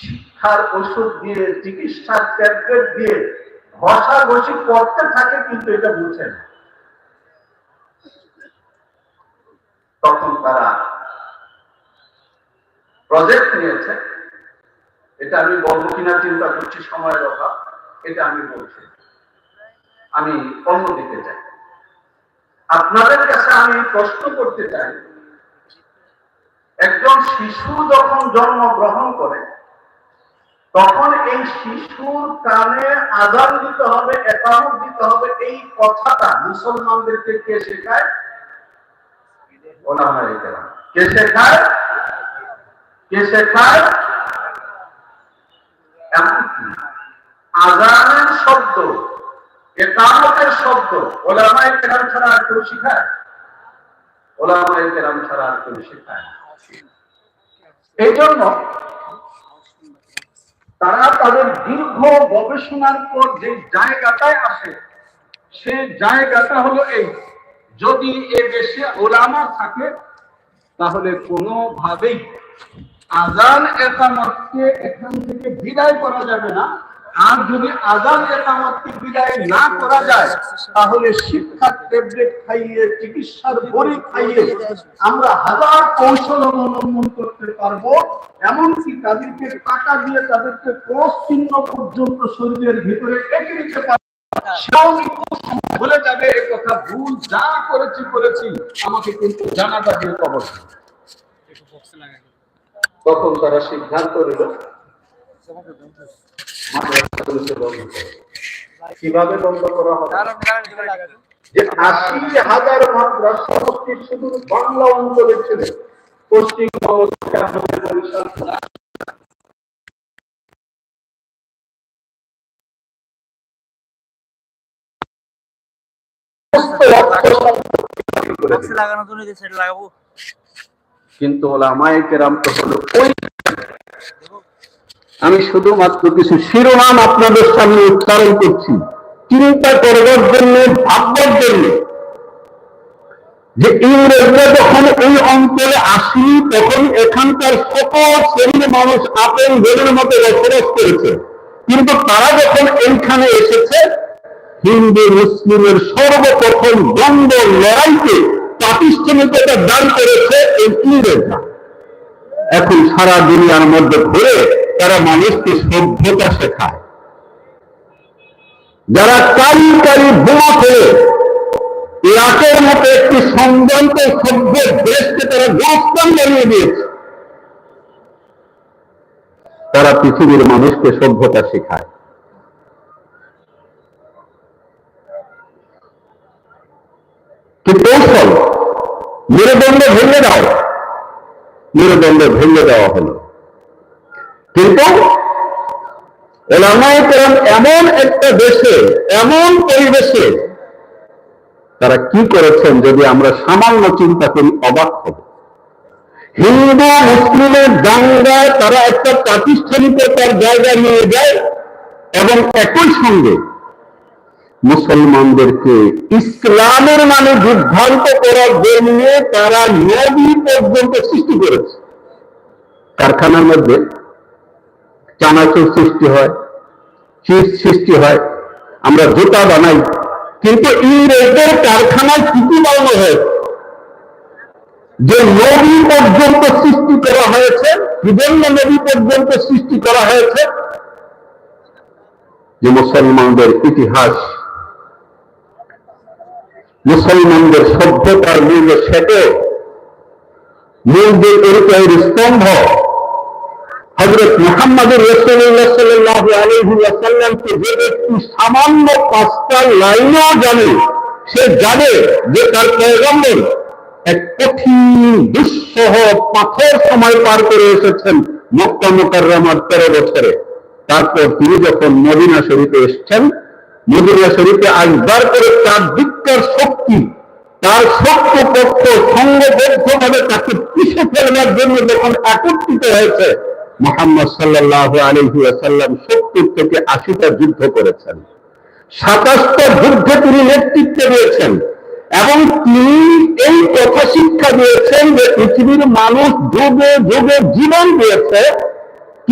শিক্ষার ওষুধ দিয়ে, চিকিৎসার ট্যাবলেট দিয়ে ঘষাঘষি করতে থাকে কিন্তু এটা বুঝে না। তখন তারা প্রজেক্ট নিয়েছে। এটা আমি বলব কিনা চিন্তা করছি, সময়ের অভাব, এটা আমি বলছি। আমি অন্য দিতে চাই আপনাদের কাছে আমি প্রশ্ন করতে চাই, একজন শিশু যখন জন্ম গ্রহণ করে তখন এই শিশুর কানে আদান দিতে হবে, একামত দিতে হবে, এই কথাটা মুসলমানদেরকে কে শেখায়? কে শেখায়? কে শেখায়? এমনকি আজানের শব্দ, একামতের শব্দ কেরাম ছাড়া আর কেউ শেখায়? কেরাম ছাড়া আর কেউ শেখায় এই জন্য তারা তাদের দীর্ঘ গবেষণার পর যে জায়গাটায় আসে, সে জায়গাটা হলো এই। যদি এ দেশে ওলামা থাকে, তাহলে কোনোভাবেই আজান একামতকে এখান থেকে বিদায় করা যাবে না। আর যদি আজান একামতকে বিদায় না করা যায় তাহলে শিক্ষার ট্যাবলেট খাইয়ে চিকিৎসার বড়ি খাইয়ে আমরা হাজার কৌশল অবলম্বন করতে পারব। এমনকি তাদেরকে টাকা দিয়ে তাদেরকে ক্রস চিহ্ন পর্যন্ত শরীরের ভিতরে এঁকে দিতে পারব। ভুলে যাবে এ কথা ভুল যা করেছি করেছি আমাকে কিন্তু জানাটা দিয়ে কবর। তখন তারা সিদ্ধান্ত নিল। কীভাবে বন্ধ করা হবে? যে আশি হাজার মাদ্রাসা শুধু বাংলা অঞ্চলে ছিল। পশ্চিমবঙ্গ কিন্তু ওলামায়ে কেরাম তো হলো ওই আমি শুধুমাত্র কিছু শিরোনাম আপনাদের সামনে উচ্চারণ করছি। চিন্তা করবার জন্য, ভাববার জন্য। যে ইংরেজরা যখন এই অঞ্চলে আসি তখন এখানকার সকল শ্রেণির মানুষ আপন বেলের মতো বসবাস করেছে। কিন্তু তারা যখন এইখানে এসেছে, হিন্দু, মুসলিমের সর্বপ্রথম দ্বন্দ্ব লড়াইকে প্রাতিষ্ঠানিকতা দান করেছে এই ইংরেজরা। এখন সারা দুনিয়ার মধ্যে ঘুরে তারা মানুষকে সভ্যতা শেখায়। যারা কারি কারি বোমা ফেলে, ইরাকের মতো একটি সম্ভ্রান্ত সভ্য দেশকে তারা গোস্তান বানিয়ে দিয়েছে। তারা পৃথিবীর মানুষকে সভ্যতা শেখায়। কি কৌশল? মেরুদণ্ড ভেঙে দাও। মেরুদণ্ড ভেঙে দেওয়া হলো। কিন্তু এমন একটা দেশে, এমন পরিবেশে তারা কি করেছেন যদি আমরা সামান্য চিন্তা করি অবাক হব। হিন্দু, মুসলিমের দাঙ্গায় তারা একটা প্রাতিষ্ঠানিকতার জায়গা নিয়ে যায় এবং একই সঙ্গে মুসলমানদেরকে ইসলামের নামে বিভ্রান্ত করার জন্য তারা নবী পর্যন্ত সৃষ্টি করেছে। কারখানার মধ্যে চানাচুর সৃষ্টি হয় চিজ সৃষ্টি হয়, আমরা জুতা বানাই। কিন্তু ইংরেজদের কারখানায় কি বানানো হয়েছে যে নবী পর্যন্ত সৃষ্টি করা হয়েছে, বিভিন্ন নবী পর্যন্ত সৃষ্টি করা হয়েছে, যে মুসলমানদের ইতিহাস, মুসলমানদের সভ্যতার মূল্য সেটে মূলদের পরিচয়ের স্তম্ভ হজরত মোহাম্মদ রসুল্লাহ সাল্লাহ যে ব্যক্তি সামান্য পাঁচটা লাইনও জানে, সে জানে যে তার পয়গম্বর এক কঠিন, দুঃসহ পাথর সময় পার করে এসেছেন মক্কা মোকাররমার তেরো বছরে। তারপর তিনি যখন মদিনা শরীফে এসছেন, মদিনা শরীফে আসবার করে তার দিককার শক্তি, তার শক্ত পক্ষ সংঘবদ্ধ ভাবে তাকে পিছিয়ে ফেলবার জন্য যখন একত্রিত হয়েছে মোহাম্মদ সাল্লাহ আলহি আসাল্লাম সত্তর থেকে আশিটা যুদ্ধ করেছেন। সাতাশটা যুদ্ধে তিনি নেতৃত্ব দিয়েছেন এবং তিনি এই কথা শিক্ষা দিয়েছেন যে পৃথিবীর মানুষ যুগে যুগে জীবন দিয়েছে